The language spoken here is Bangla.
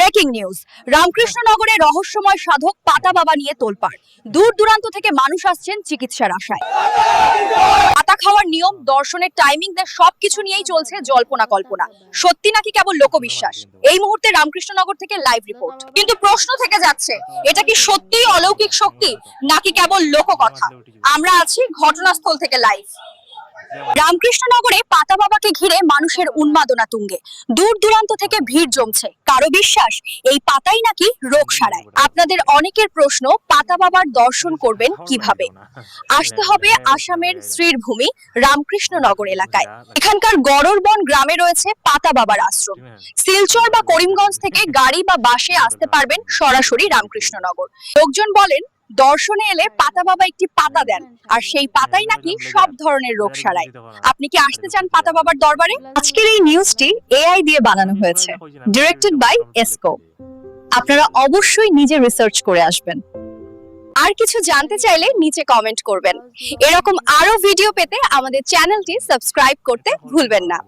ব্রেকিং নিউজ রামকৃষ্ণনগরে রহস্যময় সাধক পাতা বাবা নিয়ে তোলপাড়। দূর দূরান্ত থেকে মানুষ আসছেন চিকিৎসার আশায়। পাতা খাওয়ার নিয়ম, দর্শনের টাইমিং সবকিছু নিয়েই চলছে জল্পনা কল্পনা। সত্যি নাকি কেবল লোকবিশ্বাস? এই মুহূর্তে রামকৃষ্ণনগর থেকে লাইভ রিপোর্ট কিন্তু প্রশ্ন থেকে যাচ্ছে, এটা কি সত্যিই অলৌকিক শক্তি, নাকি কেবল লোককথা? আমরা আছি ঘটনাস্থল থেকে লাইভ রামকৃষ্ণনগরে পাতা বাবাকে ঘিরে মানুষের উন্মাদনা তুঙ্গে। দূর দূরান্ত থেকে ভিড় জমছে। কারও বিশ্বাস, এই পাতাই নাকি রোগ সারায়। আপনাদের অনেকের প্রশ্ন, পাতা বাবার দর্শন করবেন কীভাবে? আসতে হবে আসামের শ্রীর ভূমি রামকৃষ্ণনগর এলাকায়। এখানকার গড়রবন গ্রামে রয়েছে পাতা বাবার আশ্রম। শিলচর বা করিমগঞ্জ থেকে গাড়ি বা বাসে আসতে পারবেন সরাসরি রামকৃষ্ণনগর। লোকজন বলেন দর্শনে এলে পাতা বাবা একটি পাতা দেন। আর সেই পাতাই নাকি সব ধরনের রোগ সারায়। আপনি কি আসতে চান পাতা বাবার দরবারে? আজকের এই নিউজটি এআই দিয়ে বানানো হয়েছে ডিরেক্টেড বাই এসকো আপনারা অবশ্যই নিজে রিসার্চ করে আসবেন। আর কিছু জানতে চাইলে নিচে কমেন্ট করবেন। এরকম আরও ভিডিও পেতে আমাদের চ্যানেলটি সাবস্ক্রাইব করতে ভুলবেন না।